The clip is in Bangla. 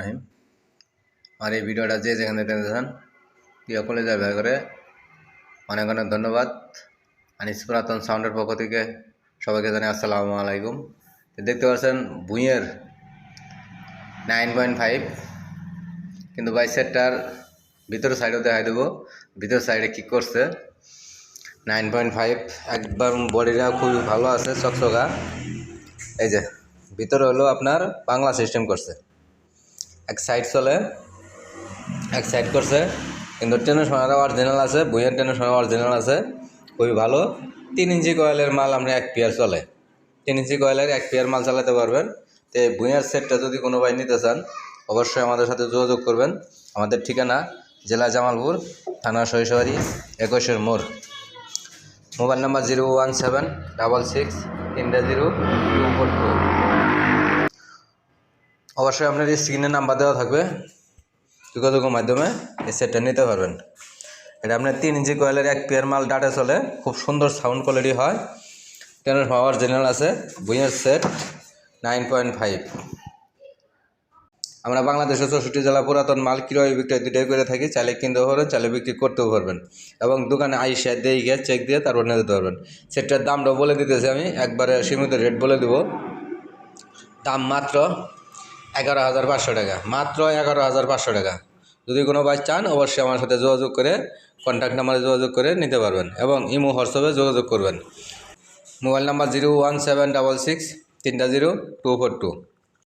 রহিম। আর এই ভিডিওটা যে যেখানে দেখতেছেন প্রিয় কলেজের ব্যয় করে, অনেক অনেক ধন্যবাদ। আনিস পুরাতন সাউন্ডের পক্ষ থেকে সবাইকে জানাই আসসালামু আলাইকুম। দেখতে পাচ্ছেন, ভুঁইয়ের নাইন পয়েন্ট ফাইভ কিন্তু বাই সেটটার ভিতরের সাইডেও দেখাই দেবো। ভিতর সাইডে কী করছে? নাইন পয়েন্ট ফাইভ একবার বডিটা খুবই ভালো আছে, চকচকা। এই যে, ভিতরে হলো আপনার বাংলা সিস্টেম করছে। এক সাইড চলে এক সাইড করছে। কিন্তু ট্রেনের সময় অরিজিনাল আছে, বইয়ের ট্রেনের সময় অরিজিনাল আছে। খুবই ভালো। তিন ইঞ্চি কয়েলের মাল আপনি এক পেয়ার চলে। তিন ইঞ্চি কয়েলের এক পেয়ার মাল চালাতে পারবেন। তো বইয়ের সেটটা যদি কোনো ভাই নিতে চান, অবশ্যই আমাদের সাথে যোগাযোগ করবেন। আমাদের ঠিকানা জেলা জামালপুর, থানা শৈশবাড়ি একুশের মোড়। Mobile number zero one seven, double six, তিনটা জিরো, টু ফোর টু। অবশ্যই আপনার স্ক্রিনে নাম্বার দেওয়া থাকবে। যোগাযোগের মাধ্যমে এই সেটটা নিতে পারবেন। এটা আপনার তিন ইঞ্চি কয়েলের এক পেয়ার মাল ডাটা চলে। খুব সুন্দর সাউন্ড কোয়ালিটি হয়। টেনের পাওয়ার জেনারেল আছে। বুইয়ের সেট নাইন পয়েন্ট ফাইভ আমরা বাংলাদেশের চৌষট্টি জেলা পুরাতন মাল ক্রয় বিক্রয় দুটাই করে থাকি। চাইলে কিনতেও পারবেন চাইলে বিক্রি করতেও পারবেন। এবং দোকানে আইসা দিয়ে গিয়ে চেক দিয়ে তারপর নিয়ে যেতে পারবেন। সেটার দামটা বলে দিতেছি আমি। একবারে সীমিত রেট বলে দেবো। দাম মাত্র এগারো হাজার পাঁচশো টাকা। মাত্র এগারো হাজার পাঁচশো টাকা। যদি কোনো ভাই চান, অবশ্যই আমার সাথে যোগাযোগ করে কন্ট্যাক্ট নাম্বারে যোগাযোগ করে নিতে পারবেন এবং ইমো হোয়াটসঅ্যাপে যোগাযোগ করবেন। Mobile number zero one seven double six তিনটা জিরো টু ফোর টু।